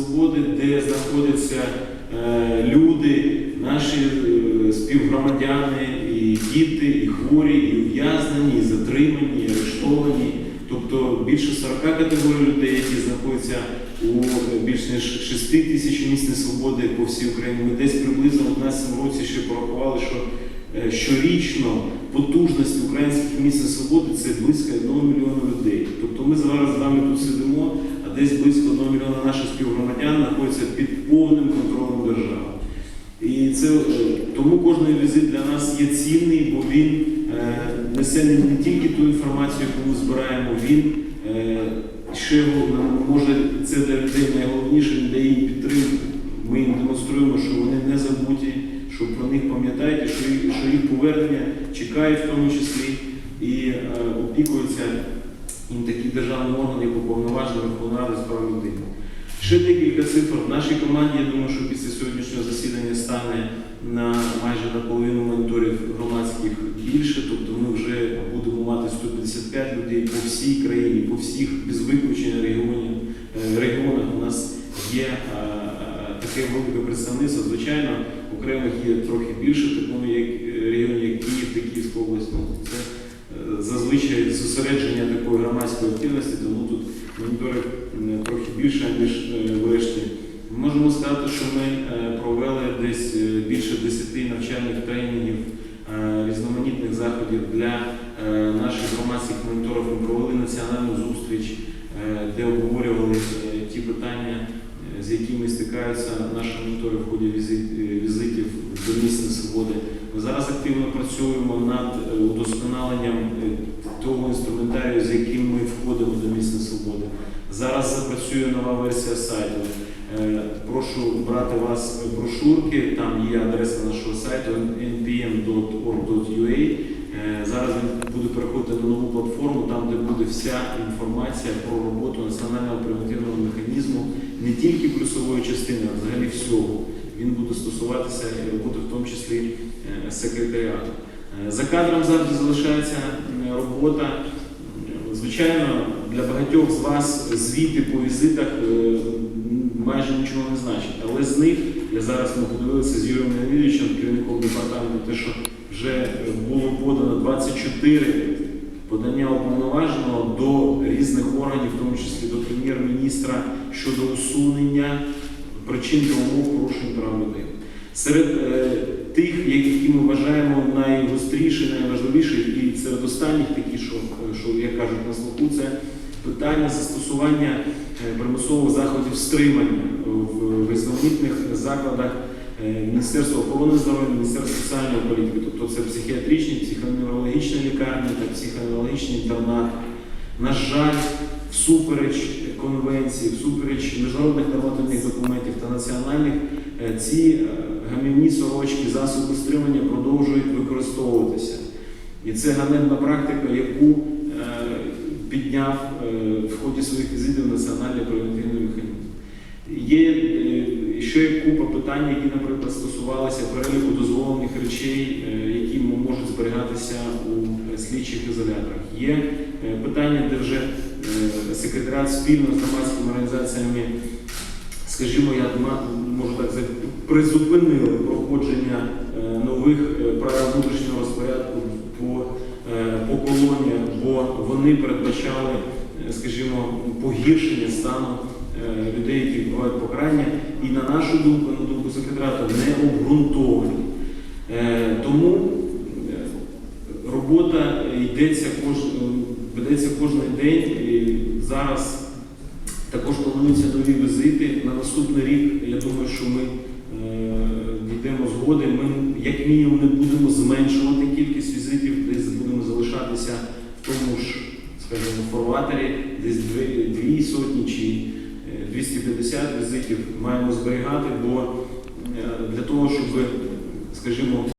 Свободи, де знаходяться е, люди, наші е, співгромадяни, і діти, і хворі, і ув'язнені, і затримані, і арештовані. Тобто більше 40 категорій людей, які знаходяться у е, більш ніж 6 тисяч місць несвободи по всій Україні. Ми десь приблизно в 2011 році ще порахували, що щорічно потужності українських місць несвободи це близько 1 мільйона людей. Тобто ми зараз з вами тут сидимо, а десь близько 1 мільйона наших співгромадян знаходяться під повним контролем держави. І це е, тому кожний візит для нас є цінний, бо він е, несе не, тільки ту інформацію, яку ми збираємо, він е, ще може це для людей найголовніше, дає їм підтримку. Ми їм демонструємо, що вони не забуті, що про них пам'ятають, що що їх повернення чекають в тому числі і е, опікуються їм такі державні органи, як уповноважена Верховна Рада з прав людини. Ще декілька цифр. В нашій команді, я думаю, що після сьогоднішнього засідання стане на майже наполовину моніторів громадських більше, тобто ми вже будемо мати 155 людей по всій країні, по всіх без виключення регіонів, е, регіонах у нас є е, е, таке велике представництво. Звичайно, окремих є трохи більше, такому як регіонів, як Київ та Київська область. Ну, це зазвичай зосередження такої громадської активності, тому тут моніторинг трохи більше, ніж е, врешті. Ми можемо сказати, що ми е, провели десь е, більше 10 навчальних тренінгів, е, різноманітних заходів для е, наших громадських моніторів. Ми провели національну зустріч, е, де обговорювали е, ті питання, е, з якими стикаються наші монітори в ході е, візитів до місць свободи. Ми зараз активно працюємо над е, удосконаленням е, того інструментарію, з яким ми входимо до місць свободи. Зараз запрацює нова версія сайту. Прошу брати вас брошурки, там є адреса нашого сайту npm.org.ua. Зараз він буде переходити на нову платформу, там де буде вся інформація про роботу національного превентивного механізму, не тільки плюсової частини, а взагалі всього. Він буде стосуватися і роботи, в тому числі е, секретаріату. Е, За кадром завжди залишається робота. Звичайно, для багатьох з вас звіти по візитах е, майже нічого не значать, але з них я зараз ми подивилися з Юрієм Леонідовичем, керівником департаменту, те, що вже е, було подано 24 подання уповноваженого до різних органів, в тому числі до прем'єр-міністра щодо усунення причин та умов порушень прав людини. Серед е, тих, які ми вважаємо найгостріші, найважливіші, і серед останніх такі, що, що як кажуть на слуху, це питання застосування е, примусових заходів стримання в різноманітних закладах е, Міністерства охорони здоров'я, Міністерства соціальної політики, тобто це психіатричні, психоневрологічні лікарні та психоневрологічні інтернати. На жаль, всупереч конвенції, всупереч міжнародних нормативних документів та національних, е, ці е, гамівні сорочки, засоби стримання продовжують використовуватися. І це ганебна практика, яку підняв в ході своїх візитів Національний превентивний механізм. Є е, ще купа питань, які, наприклад, стосувалися переліку дозволених речей, е, які можуть зберігатися у е, слідчих ізоляторах. Є е, питання, де вже секретаріат спільно з громадськими організаціями, скажімо, я можу так сказати, призупинили проходження нових правил внутрішнього розпорядку по, по колоніях, бо вони передбачали, скажімо, погіршення стану людей, які відбувають покарання, і на нашу думку, на думку секретаріату, не обґрунтовані. Е, Тому е, робота йдеться кож, ведеться кожен день. Зараз також плануються нові візити. На наступний рік, я думаю, що ми е, дійдемо згоди. Ми як мінімум не будемо зменшувати кількість візитів, десь будемо залишатися в тому ж, скажімо, форватері, десь дві, дві сотні чи е, 250 візитів маємо зберігати, бо е, для того, щоб, скажімо,